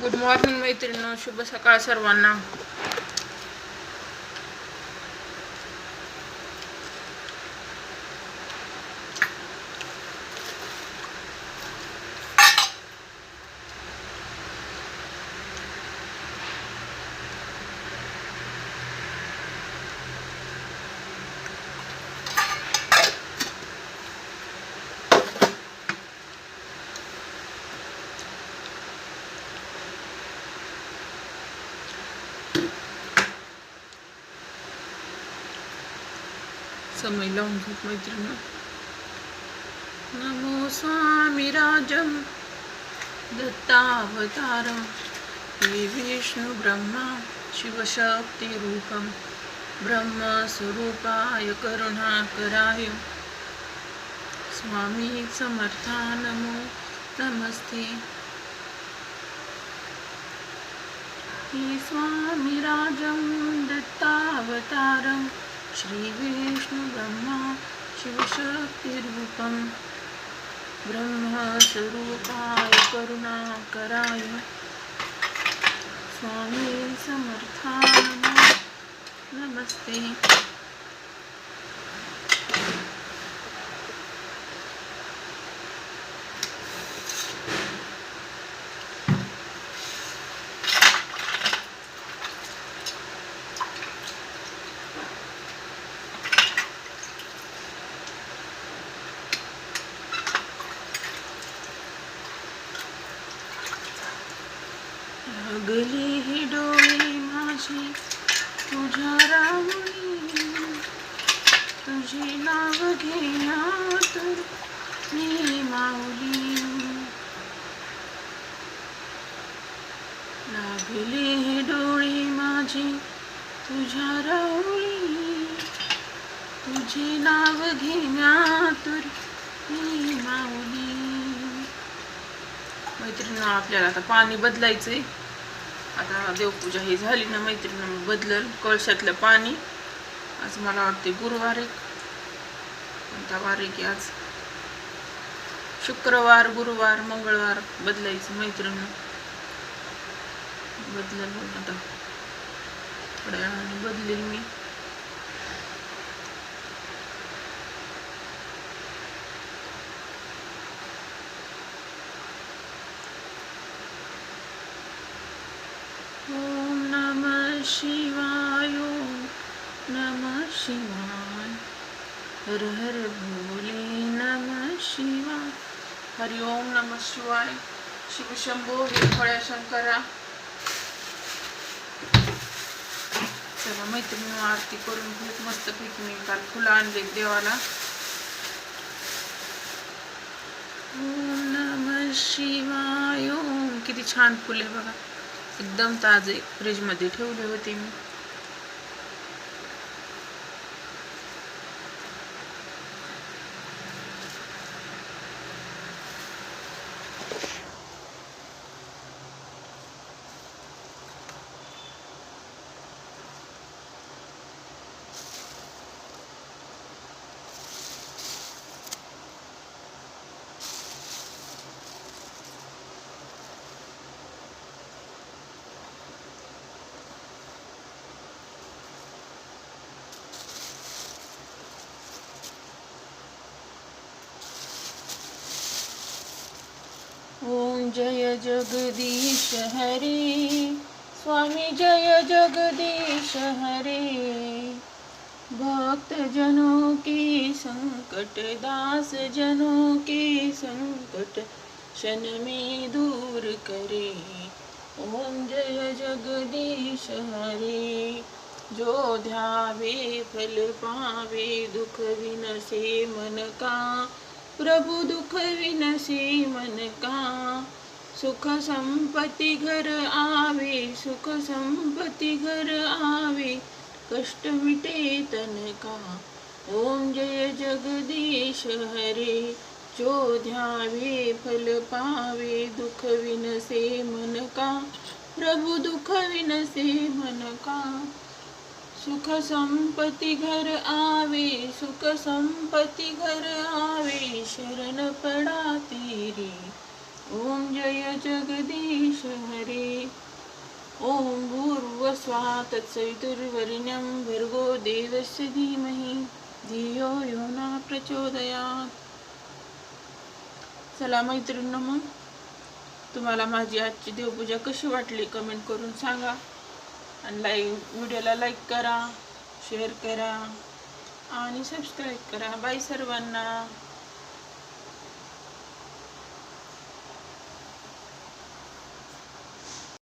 Good morning मैत्रिणी शुभ सकाळ सर्वांना. समय लावून घेत मैत्रिणी नमो स्वामी राजम। दत्तावतारम। हे विष्णु ब्रह्मा शिवशक्तिरूपं ब्रह्मस्वरूपाय करुणाकराय स्वामी समर्था नमो नमस्ते। हे स्वामी राजं दत्तावतारं श्रीविष्णुब्रह्मा शिवशक्तिरूपं ब्रह्मस्वरूपाय करुणाकराय स्वामी समर्थाय नमस्ते। लागली ही डोळे माझी. तुझ्या रावणी तुझे नाव घेण्या तर मी माऊली. लागले हे डोळे माझे तुझ्या रावळी तुझे नाव घेण्या तर मी माऊली. मैत्रिणी आपल्याला आता पाणी बदलायचंय. आता देवपूजा ही झाली ना मैत्रिणी बदलल कळशातलं पाणी. आज मला वाटते गुरुवार आहे. कोणता वार आहे की आज शुक्रवार गुरुवार मंगळवार बदलायचं मैत्रिणी बदलल आता. थोड्या वेळाने बदलेल मी ओम नमः शिवाय नम नमः शिवाय। हर हर भोले नमः शिवाय। हरि ओम नमः शिवाय। शिवशंभो विठोळ्या शंकरा। चला मैत्रिणी आरती करून घेत मस्तपैकी मी काल फुलं आणले देवाला. ओम नमः शिवाय. ओम किती छान फुले बघा. एकदम ताजे फ्रीजमध्ये ठेवले होते मी. ओम जय जगदीश हरे स्वामी जय जगदीश हरे। भक्त जनों के संकट दास जनों के संकट क्षण में दूर करे। ओम जय जगदीश हरे जो ध्यावे फल पावे दुख विनसे मन का प्रभु दुख विनसे मन का सुख संपत्ति घर आवे सुख संपत्ति घर आवे कष्ट मिटे तन का। ओम जय जगदीश हरे जो ध्यावे फल पावे दुख विनसे मन का। प्रभु दुख विनसे मन का। सुख संपत्ती घर आवे सुख संपत्ती घर आवे शरण पड़ा तेरी। ओम जय जगदीश हरे। ओम पूर्व तत्सवितुर्वरिण्यं भर्गो देवस्य धीमहि। धियो यो न प्रचोदयात्। चला मैत्रिणींनो मग तुम्हाला माझी आजची देवपूजा कशी वाटली कमेंट करून सांगा. आणि लाईक व्हिडिओला लाईक करा शेअर करा आणि सबस्क्राईब करा. बाय सर्वांना.